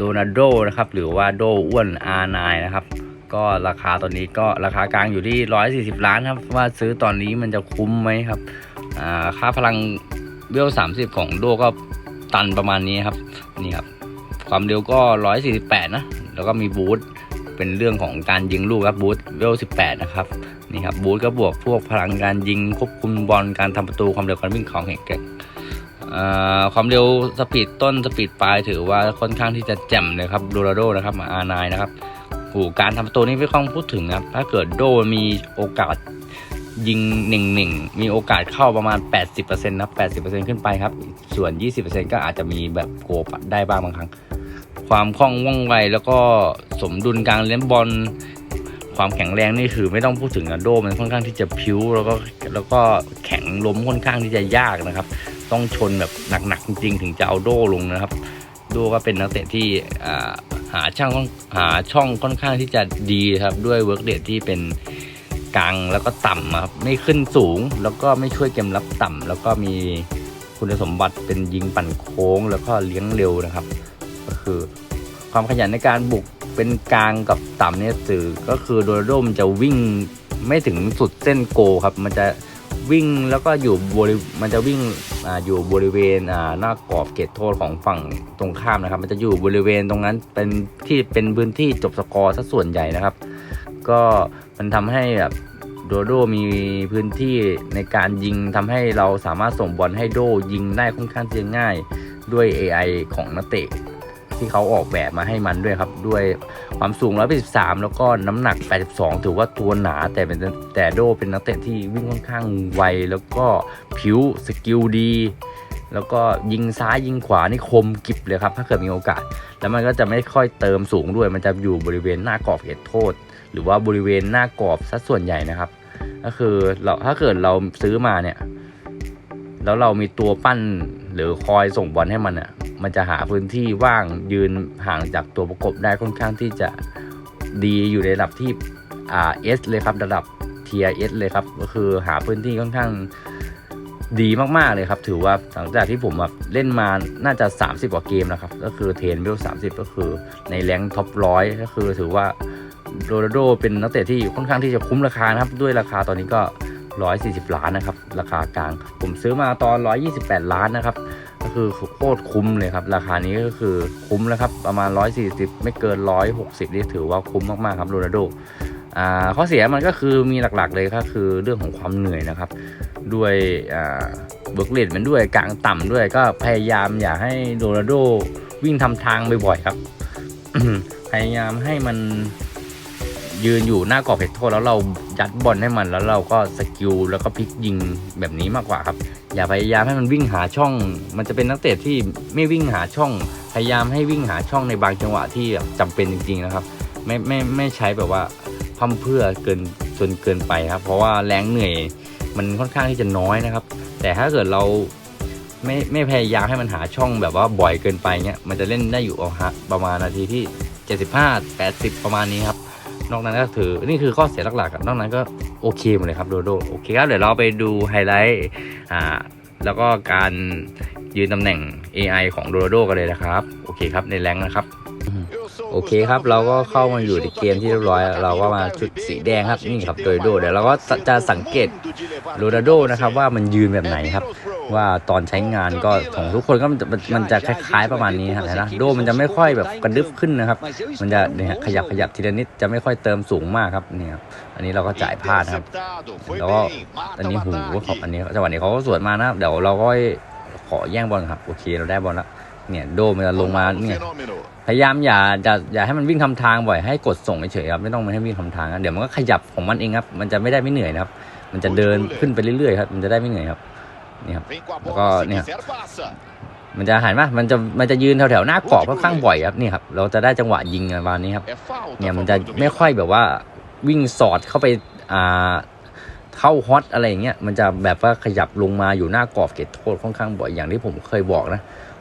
โดนาโดนะครับ หรือว่าโดอ้วน R9 นะครับ ก็ราคาตอนนี้ก็ราคากลางอยู่ที่ 140 ล้านครับ ว่าซื้อตอนนี้มันจะคุ้มไหมครับอ่าค่าพลังเวล30 ของโดก็ตันประมาณนี้ครับ นี่ครับ ความเร็วก็ 148 นะ แล้วก็มีบูทเป็นเรื่องของการยิงลูกครับบูทเวล18 นะครับ นี่ครับบูทก็บวกพวกพลังการยิงควบคุมบอลการทำประตูความเร็วการวิ่งของแข่ง ความเร็วสปีดต้นสปีดปลายถือว่าค่อนข้างที่จะแจ่มเลยครับโดราโดนะครับอาร์ไนนะครับโอ้การทำประตูนี่ไม่ต้องพูดถึงนะครับ ถ้าเกิดโดมีโอกาสยิงหนึ่งหนึ่งมีโอกาสเข้าประมาณ 80%นะ80%ขึ้นไปครับ ส่วน 20%ก็อาจจะมีแบบโกปัดได้บ้างบางครั้ง ความคล่องว่องไวแล้วก็สมดุลการเล่นบอลความแข็งแรงนี่คือไม่ต้องพูดถึงอะโดมันค่อนข้างที่จะพิ้วแล้วก็แล้วก็แข็งล้มค่อนข้างที่จะยากนะครับ ต้องชนแบบหนักๆจริงๆ ถึงจะเอาโดลงนะครับ โดก็เป็นนักเตะที่หาช่างหาช่องค่อนข้างที่จะดีครับด้วยเวิร์กเดทที่เป็นกลางแล้วก็ต่ำครับไม่ขึ้นสูงแล้วก็ไม่ช่วยเกมรับต่ำแล้วก็มีคุณสมบัติเป็นยิงปั่นโค้ง แล้วก็เลี้ยงเร็วนะครับ ก็คือความขยันในการบุกเป็นกลางกับต่ำเนี่ยสื่อก็คือโดยร่มจะวิ่งไม่ถึงสุดเส้นโกครับ มันจะ วิ่งแล้วก็อยู่บริมันจะวิ่งอ่าอยู่บริเวณอ่าหน้ากรอบเขตโทษของฝั่งตรงข้ามนะครับ มันจะอยู่บริเวณตรงนั้นเป็นที่เป็นพื้นที่จบสกอร์ซะส่วนใหญ่นะครับ ก็มันทำให้แบบโดโดมีพื้นที่ในการยิงทำให้เราสามารถส่งบอลให้โดยิงได้ค่อนข้างที่จะง่ายด้วย AI ของนักเตะ ที่เขาออกแบบมาให้มันด้วยครับ ด้วยความสูง 183 แล้วก็น้ำหนัก 82 ถือว่าตัวหนาแต่เป็นแต่โดเป็นนักเตะที่วิ่งค่อนข้างไวแล้วก็ผิวสกิลดี แล้วก็ยิงซ้ายยิงขวานี่คมกิบเลยครับ ถ้าเกิดมีโอกาส แล้วมันก็จะไม่ค่อยเติมสูงด้วย มันจะอยู่บริเวณหน้ากรอบเขตโทษ หรือว่าบริเวณหน้ากรอบซะส่วนใหญ่นะครับ ก็คือเราถ้าเกิดเราซื้อมาเนี่ยแล้วเรามีตัวปั้นหรือคอยส่งบอลให้มันอะ มันจะหาพื้นที่ว่างยืนห่างจากตัวประกบได้ค่อนข้างที่จะดีอยู่ในระดับที่อ่าเอสเลยครับระดับเทียเอสเลยครับก็คือหาพื้นที่ค่อนข้างดีมากๆเลยครับ ถือว่าหลังจากที่ผมแบบเล่นมาน่าจะ 30 กว่าเกมนะครับ ก็คือเทรนเวล30ก็คือในแรงท็อปร้อยก็คือถือว่าโรนัลโดเป็นนักเตะที่ค่อนข้างที่จะคุ้มราคานะครับ ด้วยราคาตอนนี้ก็ 140 ล้านนะครับ ราคากลาง ผมซื้อมาตอน 128 ล้านนะครับ ก็คือโคตรคุ้มเลยครับ ราคานี้ก็คือคุ้มแล้วครับประมาณ 140 ไม่เกิน 160นี่ถือว่าคุ้มมากๆครับโรนัลโดข้อเสียมันก็คือมีหลักๆเลยก็คือเรื่องของความเหนื่อยนะครับ ด้วยเบิร์กเลดมันด้วยกลางต่ำด้วยก็พยายามอย่าให้โรนัลโดวิ่งทำทางบ่อยๆครับ พยายามให้มันยืนอยู่หน้ากรอบเขตโทษแล้วเรายัดบอลให้มันแล้วเราก็สกิลแล้วก็พลิกยิงแบบนี้มากกว่าครับ อย่าพยายามให้มันวิ่งหาช่อง มันจะเป็นนักเตะที่ไม่วิ่งหาช่อง พยายามให้วิ่งหาช่องในบางจังหวะที่แบบจำเป็นจริงๆนะครับ ไม่ไม่ไม่ใช้แบบว่าพั่มเพื่อเกินจนเกินไปครับ เพราะว่าแรงเหนื่อยมันค่อนข้างที่จะน้อยนะครับ แต่ถ้าเกิดเราไม่ไม่พยายามให้มันหาช่องแบบว่าบ่อยเกินไปเงี้ยมันจะเล่นได้อยู่เอาฮะประมาณนาทีที่ 75 80 ประมาณนี้ครับ นอกนั้นก็ถือนี่คือข้อเสียหลักๆนอกนั้นก็ โอเคหมดเลยครับโดโดโอเคครับเดี๋ยวเราไปดูไฮไลท์อ่าแล้วก็การยืนตำแหน่ง AI ของโดโดกันเลยนะครับ โอเคครับในแรงนะครับโอเคครับเราก็เข้ามาอยู่ในเกมที่เรียบร้อย เราก็มาชุดสีแดงครับนี่ครับโดโดเดี๋ยวเราก็จะสังเกตโรนัลโดนะครับว่ามันยืนแบบไหนครับ ว่าตอนใช้งานก็ของทุกคนก็มันจะมันจะคล้ายๆประมาณนี้ครับนะโดมันจะไม่ค่อยแบบกระดึบขึ้นนะครับ มันจะเนี่ยขยับขยับทีละนิดจะไม่ค่อยเติมสูงมากครับเนี่ยครับอันนี้เราก็จ่ายพลาดครับแล้วก็อันนี้หูของอันนี้จังหวะนี้เขาก็สวนมานะครับเดี๋ยวเราก็ขอแย่งบอลครับโอเคเราได้บอลแล้วเนี่ยโดมันจะลงมาเนี่ยพยายามอย่าอย่าอย่าให้มันวิ่งทำทางบ่อยให้กดส่งเฉยครับไม่ต้องมันให้วิ่งทำทางเดี๋ยวมันก็ขยับของมันเองครับ มันจะไม่ได้ไม่เหนื่อยนะครับ มันจะเดินขึ้นไปเรื่อยๆครับ มันจะได้ไม่เหนื่อยครับ นี่ครับ Vem com a Agora, bola, se né. quiser passa. มันจะหันมามันจะมันจะยืนแถวๆหน้ากรอบค่อนข้างบ่อยครับนี่ครับเราจะได้จังหวะยิงประมาณนี้ครับ É falta. เนี่ย a มันจะ favor do ไม่ Milan. ค่อยแบบว่าวิ่งสอดเข้าไปอ่าเข้าฮอตอะไรอย่างเงี้ยมันจะแบบว่าขยับลงมาอยู่หน้ากรอบเขตโทษค่อนข้างบ่อยอย่างที่ผมเคยบอกนะ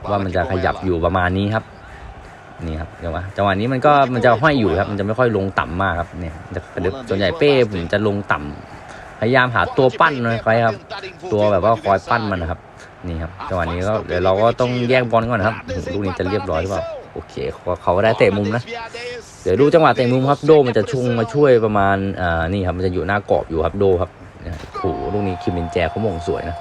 ว่ามันจะขยับอยู่ประมาณนี้ครับนี่ครับเดี๋ยวว่าจังหวะนี้มันก็มันจะห้อยอยู่ครับ มันจะไม่ค่อยลงต่ำมากครับเนี่ยมันจะกระดึบส่วนใหญ่เป้ผมจะลงต่ำ พยายามหาตัวปั้นหน่อยครับ ตัวแบบว่าคอยปั้นมันนะครับ นี่ครับจังหวะนี้ก็เดี๋ยวเราก็ต้องแย่งบอลก่อนครับลูกนี้จะเรียบร้อยหรือเปล่าโอเคเขาเขาได้เตะมุมนะเดี๋ยวดูจังหวะเตะมุมครับโดมันจะชุงมาช่วยประมาณอ่านี่ครับมันจะอยู่หน้ากรอบอยู่ครับโดครับโอ้โหลูกนี้คิมเบนแจเขามงสวยนะ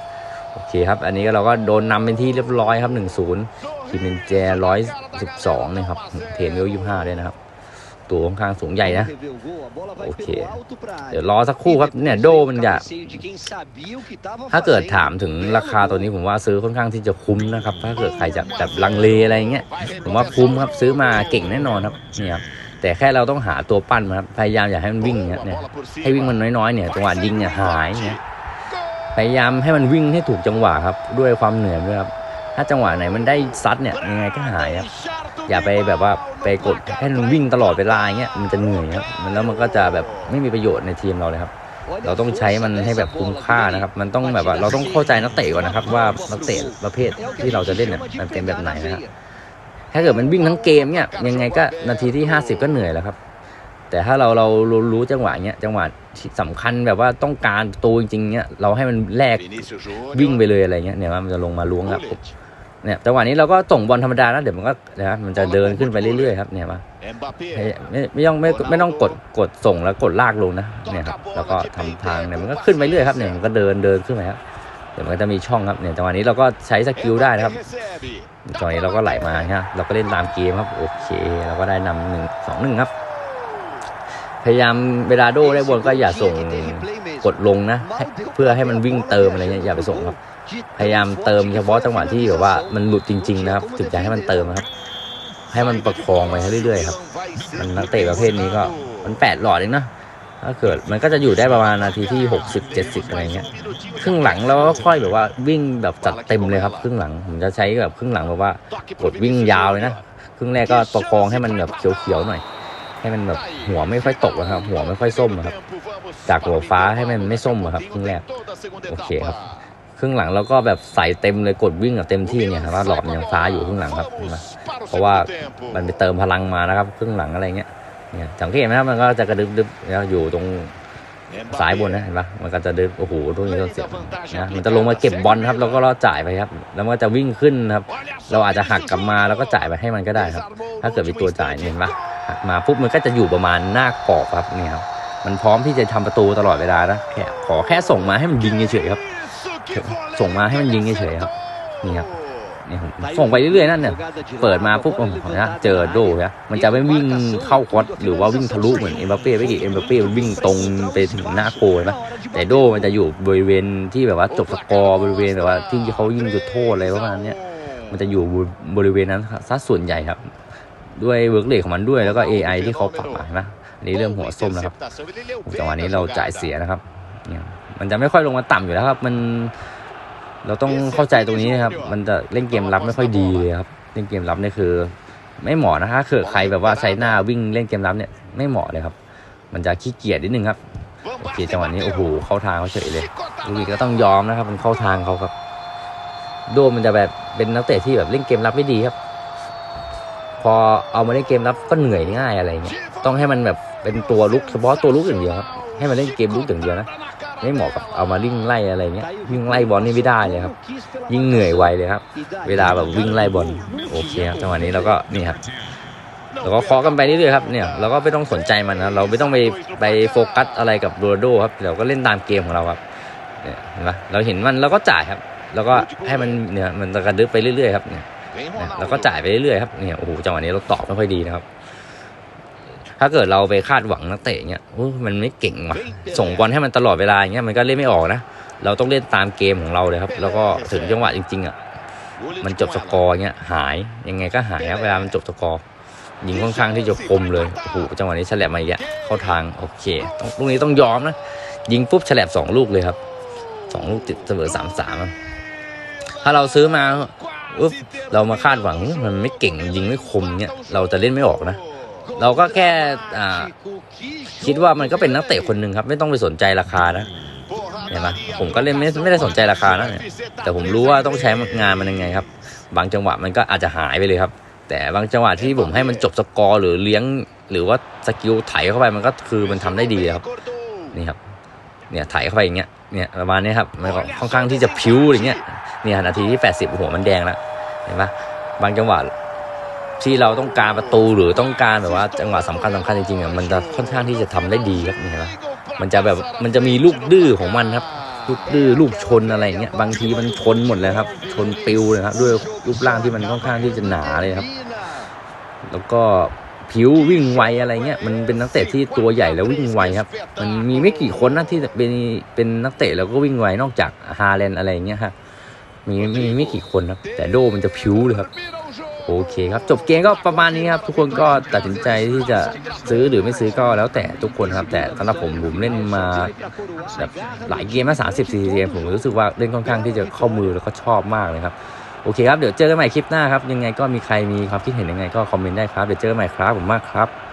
โอเคครับอันนี้ก็เราก็โดนนำเป็นที่เรียบร้อยครับหนึ่งศูนย์คิมเบนแจร้อยสิบสองนะครับเทนเวลยี่ห้าด้วยนะครับ ตัวค่อนข้างสูงใหญ่นะ โอเค เดี๋ยวรอสักครู่ครับเนี่ยโดมันจะถ้าเกิดถามถึงราคาตัวนี้ผมว่าซื้อค่อนข้างที่จะคุ้มนะครับ ถ้าเกิดใครจะแบบลังเลอะไรเงี้ยผมว่าคุ้มครับซื้อมาเก่งแน่นอนครับเนี่ยครับแต่แค่เราต้องหาตัวปั้นมาครับพยายามอย่าให้มันวิ่งเนี่ยเนี่ยให้วิ่งมันน้อยๆเนี่ยจังหวะยิงเนี่ยหายเนี่ยพยายามให้มันวิ่งให้ถูกจังหวะครับ ด้วยความเหนื่อยด้วยครับถ้าจังหวะไหนมันได้ซัดเนี่ยยังไงก็หายครับ อย่าไปแบบว่าไปกดให้มันวิ่งตลอดเวลาอย่างเงี้ยมันจะเหนื่อยครับมันแล้วมันก็จะแบบไม่มีประโยชน์ในทีมเราเลยครับ เราต้องใช้มันให้แบบคุ้มค่านะครับ มันต้องแบบว่าเราต้องเข้าใจนักเตะก่อนนะครับ ว่านักเตะประเภทที่เราจะเล่นเนี่ยมันเป็นแบบไหนนะครับถ้าเกิดมันวิ่งทั้งเกมเนี่ยยังไงก็นาทีที่ 50 ก็เหนื่อยแล้วครับ แต่ถ้าเราเรารู้รู้จังหวะเนี้ยจังหวะที่สำคัญแบบว่าต้องการประตูจริงๆเนี้ยเราให้มันแลกวิ่งไปเลยอะไรเงี้ยเนี่ยวมันจะลงมาล้วงครับ เนี่ยจังหวะนี้เราก็ส่งบอลธรรมดานะเดี๋ยวมันก็นะครับมันจะเดินขึ้นไปเรื่อยๆครับเนี่ยมา Mbappé. ไม่ไม่ต้องไม่ไม่ต้องกดกดส่งแล้วกดลากลงนะเนี่ยครับแล้วก็ทำทางเนี่ยมันก็ขึ้นไปเรื่อยครับเนี่ยมันก็เดินเดินขึ้นไปครับเดี๋ยวมันก็จะมีช่องครับเนี่ยจังหวะนี้เราก็ใช้สกิลได้นะครับ Recebe. จังหวะนี้เราก็ไหลมาฮะเราก็เล่นตามเกมครับโอเคเราก็ได้นำหนึ่งสองหนึ่งครับ พยายามเวลาโดได้บอลก็อย่าส่ง กดลงนะ เพื่อให้มันวิ่งเติมอะไรเงี้ยอย่าไปส่งครับ พยายามเติมเฉพาะจังหวะที่แบบว่ามันหลุดจริง ๆ นะครับถึงจะให้มันเติมครับ ให้มันประคองไปเรื่อยๆครับมันนักเตะประเภทนี้ก็มันแปดหลอดเองนะถ้าเกิดมันก็จะอยู่ได้ประมาณนาทีที่หกสิบเจ็ดสิบอะไรเงี้ยครึ่งหลังเราก็ค่อยแบบว่าวิ่งแบบจัดเต็มเลยครับครึ่งหลังผมจะใช้แบบครึ่งหลังแบบว่ากดวิ่งยาวเลยนะครึ่งแรกก็ประคองให้มันแบบเขียวๆหน่อย ให้มันแบบหัวไม่ค่อยตกนะครับ หัวไม่ค่อยส้มอะครับ จากหัวฟ้าให้มันไม่ส้มครับครึ่งแรกโอเคครับครึ่งหลังเราก็แบบใส่เต็มเลยกดวิ่งแบบเต็มที่เนี่ยครับว่าหลอดมันยังฟ้าอยู่ครึ่งหลังครับเพราะว่ามันไปเติมพลังมานะครับครึ่งหลังอะไรเงี้ยเนี่ยสังเกตไหมครับมันก็จะกระดึบดึบแล้วอยู่ตรงซ้ายบนนะเห็นปะมันก็จะดึบโอ้โหตรงนี้ต้องเสียบนะมันจะลงมาเก็บบอลครับแล้วก็เราจ่ายไปครับ แล้วมันก็จะวิ่งขึ้นครับ เราอาจจะหักกลับมาแล้วก็จ่ายไปให้มันก็ได้ครับ ถ้าเกิดมีตัวจ่ายเห็นปะหักมาปุ๊บมันก็จะอยู่ประมาณหน้ากรอบครับเนี่ยครับ มันพร้อมที่จะทำประตูตลอดเวลานะแค่ขอแค่ส่งมาให้มันยิงเฉยๆครับ ส่งมาให้มันยิงเฉยๆครับ นี่ครับนี่ผมส่งไปเรื่อยๆนั่นเนี่ยเปิดมาปุ๊บโอ้โหนะเจอโดนะมันจะไม่วิ่งเข้าคอสหรือว่าวิ่งทะลุเหมือนเอ็มบัปเป้ไม่กี่เอ็มบัปเป้มันวิ่งตรงไปถึงหน้าโกลนะแต่โดมันจะอยู่บริเวณที่แบบว่าจบสกอร์บริเวณแบบว่าที่เขายิงจุดโทษอะไรประมาณนี้มันจะอยู่บริเวณนั้นซะส่วนใหญ่ครับ ด้วยเวิร์กเลทของมันด้วยแล้วก็ AI ที่เขาปรับมาเห็นไหม นนี้เริ่มหัวส้มแล้วครับจังหวะนี้เราจ่ายเสียนะครับเนี่ยมันจะไม่ค่อยลงมาต่ำอยู่แล้วครับ มัน เราต้องเข้าใจตรงนี้นะครับ มันจะเล่นเกมรับไม่ค่อยดีเลยครับ เล่นเกมรับเนี่ยคือ ไม่เหมาะนะถ้าเกิดใครแบบว่าใช้หน้าวิ่งเล่นเกมรับเนี่ยไม่เหมาะเลยครับ มันจะขี้เกียจนิดนึงครับโอเคจังหวะนี้โอ้โหเข้าทางเขาเฉยเลยลูกนี้ก็ต้องยอมนะครับ มันเข้าทางเขาครับ โดมมันจะแบบเป็นนักเตะที่แบบเล่นเกมรับไม่ดีครับ พอเอามาเล่นเกมรับก็เหนื่อยง่ายอะไรเงี้ยต้องให้มันแบบ เป็นตัวลุกเฉพาะตัวลุกอย่างเดียวครับให้มันเล่นเกมลุกอย่างเดียวนะไม่เหมาะกับเอามาวิ่งไล่อะไรเงี้ยวิ่งไล่บอลนี่ไม่ได้เลยครับ ยิ่งเหนื่อยไวเลยครับ เวลาแบบวิ่งไล่บอลโอเคครับจังหวะนี้เราก็นี่ครับเราก็เคาะกันไปเรื่อยๆครับเนี่ยเราก็ไม่ต้องสนใจมันนะเราไม่ต้องไปไปโฟกัสอะไรกับโรโดครับเราก็เล่นตามเกมของเราครับเนี่ยเห็นปะเราเห็นมันเราก็จ่ายครับ แล้วก็ให้มันเนี่ยมันจะกระดึ๊บไปเรื่อยๆครับเนี่ยเราก็จ่ายไปเรื่อยๆครับเนี่ยโอ้โหจังหวะนี้เราตอบไม่ค่อยดีนะครับ ถ้าเกิดเราไปคาดหวังนักเตะเนี่ยโอ้ยมันไม่เก่งว่ะ ส่งบอลให้มันตลอดเวลาอย่างเงี้ยมันก็เล่นไม่ออกนะ เราต้องเล่นตามเกมของเราเลยครับ แล้วก็ถึงจังหวะจริง ๆอะ มันจบสกอร์เงี้ยหาย ยังไงก็หายครับเวลามันจบสกอร์ ยิงค่อนข้างที่จะคมเลย โอ้โห จังหวะนี้ฉลับมาอีกแล้วเข้าทาง โอเคต้องลูกนี้ต้องยอมนะ ยิงปุ๊บฉลับสองลูกเลยครับสองลูกติดเสมอสามสามถ้าเราซื้อมาอุ๊บเรามาคาดหวังมันไม่เก่งยิงไม่คมเนี่ยเราจะเล่นไม่ออกนะ เราก็แค่คิดว่ามันก็เป็นนักเตะคนหนึ่งครับ ไม่ต้องไปสนใจราคานะเห็นปะผมก็เล่นไม่ไม่ได้สนใจราคานะเนี่ยแต่ผมรู้ว่าต้องใช้งานมันยังไงครับ บางจังหวะมันก็อาจจะหายไปเลยครับ แต่บางจังหวะที่ผมให้มันจบสกอร์หรือเลี้ยง หรือว่าสกิลไถเข้าไปมันก็คือมันทำได้ดีครับนี่ครับเนี่ยไถเข้าไปอย่างเงี้ยเนี่ยประมาณนี้ครับมันก็ค่อนข้างที่จะพิ้วอย่างเงี้ยเนี่ยนาทีที่ 80 หัวมันแดงแล้วเห็นปะบางจังหวะ ที่เราต้องการประตูหรือต้องการแบบว่าจังหวะสำคัญสำคัญจริงๆอะมันจะค่อนข้างที่จะทำได้ดีครับนี่เห็นปะมันจะแบบมันจะมีลูกดื้อของมันครับ ลูกดื้อลูกชนอะไรอย่างเงี้ยบางทีมันชนหมดเลยครับ ชนปิวเลยครับด้วยรูปร่างที่มันค่อนข้างที่จะหนาเลยครับ แล้วก็ผิววิ่งไวอะไรเงี้ยมันเป็นนักเตะที่ตัวใหญ่แล้ววิ่งไวครับ มันมีไม่กี่คนนะที่เป็นเป็นนักเตะแล้วก็วิ่งไวนอกจากฮาแลนด์อะไรเงี้ยครับมีมีไม่กี่คนครับ แต่โดมันจะผิวเลยครับ โอเคครับ จบเกมก็ประมาณนี้ครับ ทุกคนก็ตัดสินใจที่จะซื้อหรือไม่ซื้อก็แล้วแต่ทุกคนครับ แต่สำหรับผมผมเล่นมาแบบหลายเกมมาสามสิบสี่เกมผมรู้สึกว่าเล่นค่อนข้างที่จะเข้ามือแล้วก็ชอบมากเลยครับโอเคครับเดี๋ยวเจอกันใหม่คลิปหน้าครับยังไงก็มีใครมีความคิดเห็นยังไงก็คอมเมนต์ได้ครับเดี๋ยวเจอกันใหม่ครับผมมากครับ